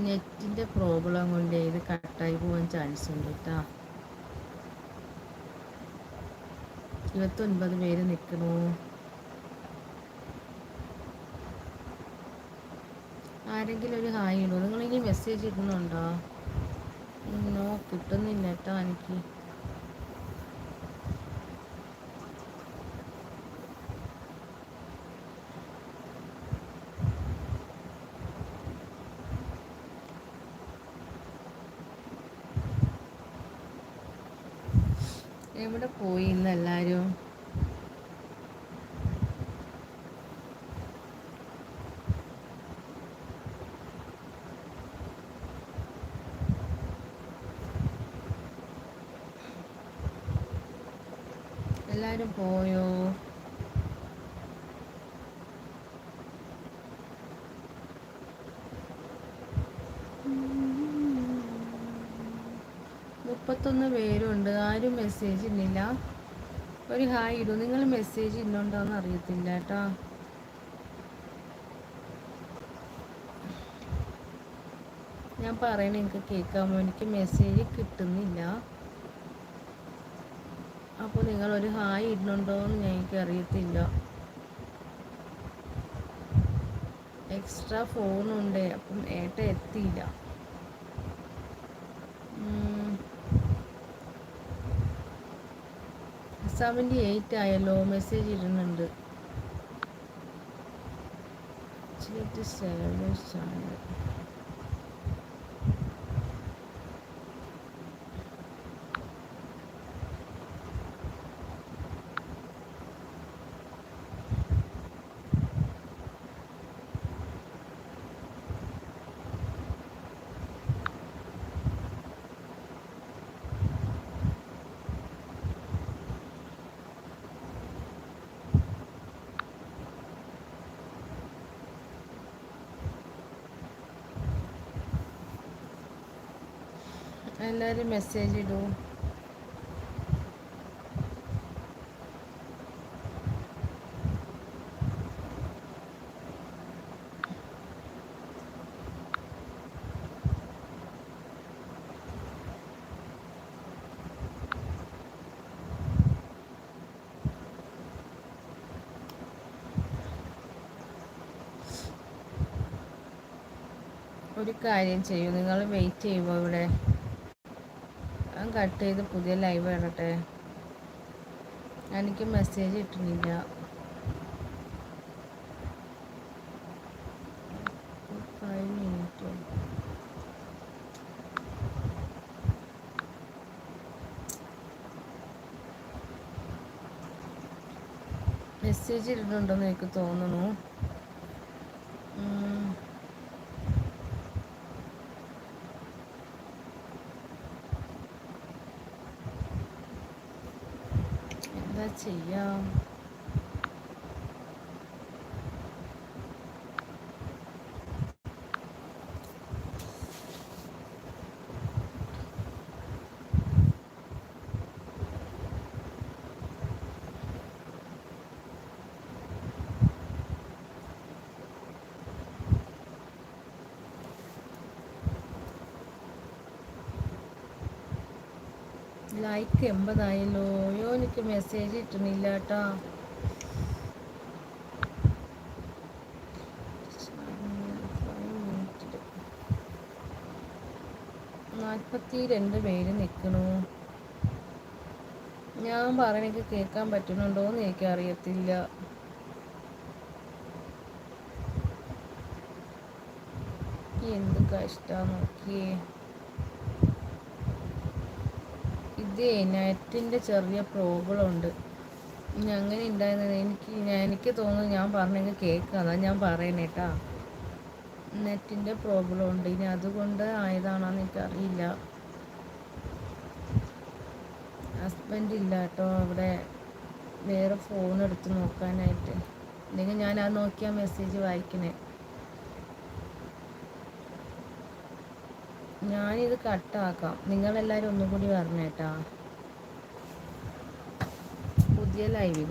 നെറ്റിന്റെ പ്രോബ്ലം കൊണ്ട് ഇത് കട്ടായി പോകാൻ ചാൻസ് ഉണ്ട് കേട്ടോ ഇരുപത്തൊൻപത് പേര് നിൽക്കണു ആരെങ്കിലും ഒരു ഹായ് ഇടുമോ നിങ്ങളിനി മെസ്സേജ് ഇടുന്നുണ്ടോ? നോ കിട്ടുന്നില്ല കേട്ടോ എനിക്ക്. എവിടെ പോയി ഇന്ന് എല്ലാവരും എല്ലാവരും പോയോ? മുപ്പത്തൊന്ന് പേരുണ്ട്. ആരും മെസ്സേജ് ഇല്ലില്ല ഒരു ഹായ് ഇടൂ. നിങ്ങൾ മെസ്സേജ് ഇല്ലുണ്ടോന്ന് അറിയത്തില്ല കേട്ടോ. ഞാൻ പറയണ എനിക്ക് കേൾക്കാമോ എനിക്ക് മെസ്സേജ് കിട്ടുന്നില്ല. അപ്പോൾ നിങ്ങൾ ഒരു ഹായ് ഇടുന്നുണ്ടോ എന്ന് എനിക്ക് അറിയത്തില്ല. എക്സ്ട്രാ ഫോണുണ്ട് അപ്പം ഏട്ട എത്തിയില്ല. സെവന്റി എയ്റ്റ് ആയല്ലോ മെസ്സേജ് ഇടുന്നുണ്ട്. ചാനൽ എല്ലാവരും മെസ്സേജ് ഇടൂ. ഒരു കാര്യം ചെയ്യൂ. നിങ്ങൾ വെയിറ്റ് ചെയ്യുമോ ഇവിടെ? ഞാൻ കട്ട് ചെയ്ത് പുതിയ ലൈവ് ഇടട്ടെ എനിക്ക് മെസ്സേജ് കിട്ടുന്നില്ല ഫൈവ് മിനിറ്റ് മെസ്സേജ് ഇടുന്നുണ്ടെന്ന് എനിക്ക് തോന്നുന്നു. ചെയ്യാം ലൈക്ക് എൺപതായല്ലോ. അയ്യോ എനിക്ക് മെസ്സേജ് കിട്ടുന്നില്ല കേട്ടോ നാൽപ്പത്തി രണ്ട് പേര് നിൽക്കണു ഞാൻ പറഞ്ഞെനിക്ക് കേൾക്കാൻ പറ്റുന്നുണ്ടോന്ന് എനിക്ക് അറിയത്തില്ല. എന്ത് കഷ്ട നോക്കിയേ. ഇതേ നെറ്റിന്റെ ചെറിയ പ്രോബ്ലമുണ്ട് ഇനി അങ്ങനെ ഉണ്ടായിരുന്നത് എനിക്ക് എനിക്ക് തോന്നുന്നു ഞാൻ പറഞ്ഞെങ്കിൽ കേൾക്കുക അതാ ഞാൻ പറയണേട്ടാ നെറ്റിന്റെ പ്രോബ്ലം ഉണ്ട് ഇനി അതുകൊണ്ട് ആയതാണെന്ന് എനിക്കറിയില്ല. ഹസ്ബൻഡ് ഇല്ല കേട്ടോ അവിടെ വേറെ ഫോൺ എടുത്ത് നോക്കാനായിട്ട്. അല്ലെങ്കിൽ ഞാൻ ആ നോക്കിയാൽ മെസ്സേജ് വായിക്കണേ. ഞാനിത് കട്ടാക്കാം. നിങ്ങളെല്ലാവരും ഒന്നും കൂടി പറഞ്ഞേട്ടാ പുതിയ ലൈവിൽ